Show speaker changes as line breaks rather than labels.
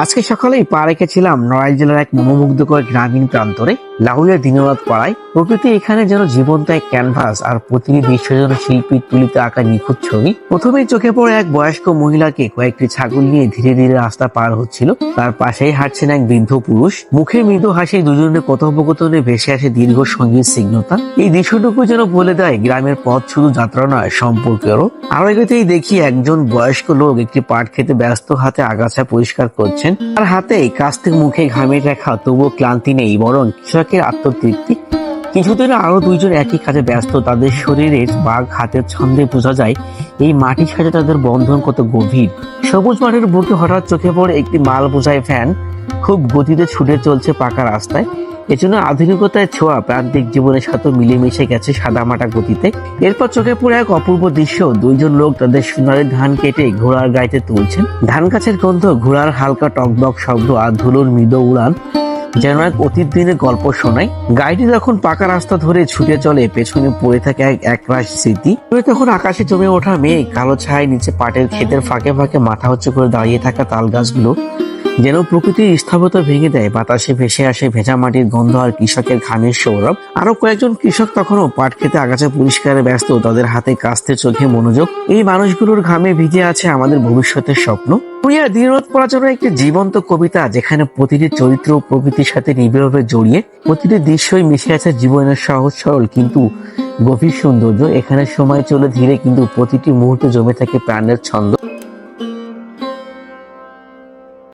আজকে সকালেই পা রেখেছিলাম নড়াইল জেলার এক মনোমুগ্ধকর গ্রামীণ প্রান্তরে লাহুলের দিনরাত পাড়ায় প্রকৃতি এখানে যেন জীবন্ত এক ক্যানভাস আর প্রতিটি দৃশ্য যেন শিল্পীর তুলিতে আঁকা নিখুঁত ছবি। প্রথমেই চোখে পড়ে এক বয়স্ক মহিলাকে কয়েকটি ছাগল নিয়ে ধীরে ধীরে রাস্তা পার হচ্ছিল। তার পাশেই হাঁটছেন এক বৃদ্ধ পুরুষ। মুখে মৃদু হাসি, দুজনের কথোপকথনে ভেসে আসে দীর্ঘ সংগীত সিগ্নতা এই দৃশ্যটুকু যেন বলে দেয়, গ্রামের পথ শুধু যাত্রা নয়, সম্পর্কেরও। আরও এগোতেই দেখি একজন বয়স্ক লোক একটি পাট খেতে ব্যস্ত হাতে আগাছা পরিষ্কার করছেন। আর হাতে কাস্তে মুখে ঘামে রেখা তবুও ক্লান্তি নেই, বরং কৃষকের আত্মতৃপ্তি। কিছুদিন আরও দুইজন একই কাজে ব্যস্ত। তাদের শরীরের বাঘ হাতের ছন্দে বোঝা যায়, এই মাটির সাথে তাদের বন্ধন কত গভীর। সবুজ মাঠের বুকে হঠাৎ চোখে পড়ে একটি মাল বোঝাই ফ্যান। খুব গতিতে ছুটে চলছে পাকা রাস্তায়। এজন্য আধুনিকতায় ছোঁয়া প্রান্তিক জীবনের সাথে মিলেমিশে গেছে সাদা সাদামাটা গতিতে। এরপর চোখে পড়ে এক অপূর্ব দৃশ্য। দুইজন লোক তাদের সোনারের ধান কেটে ঘোড়ার গাইতে তুলছেন। ধান গাছের গন্ধ ঘোড়ার হালকা টকবক শব্দ আর ধুলোর মৃদ উড়ান যেন এক অতীত দিনের গল্প শোনায়। গাড়িটি যখন পাকা রাস্তা ধরে ছুটে চলে, পেছনে পড়ে থাকে এক একরাশ স্মৃতি। তখন আকাশে জমে ওঠা মেয়ে কালো ছায় নিচে পাটের ক্ষেতের ফাঁকে ফাঁকে মাথা হচ্ছে করে দাঁড়িয়ে থাকা তাল গাছগুলো যেন প্রকৃতির স্থবতা ভেঙে দেয়, বাতাসে ভেসে আসে ভেজা মাটির গন্ধ আর কৃষকের ঘামের সৌরভ। আরও কয়েকজন কৃষক তখনও পাট খেতে আগাছা পরিষ্কারে ব্যস্ত, তাদের হাতে কাস্তে চোখে মনোযোগ। এই মানুষগুলোর ঘামে ভিজে আছে আমাদের ভবিষ্যতের স্বপ্ন। পুরিয়া দিনরোধ পড়াচরণ একটি জীবন্ত কবিতা, যেখানে প্রতিটি চরিত্র প্রকৃতির সাথে নিবিড়ভাবে জড়িয়ে প্রতিটি দৃশ্যই মিশে আছে জীবনের সহজ সরল কিন্তু গভীর সৌন্দর্য। এখানে সময় চলে ধীরে কিন্তু প্রতিটি মুহূর্তে জমে থাকে প্রাণের ছন্দ।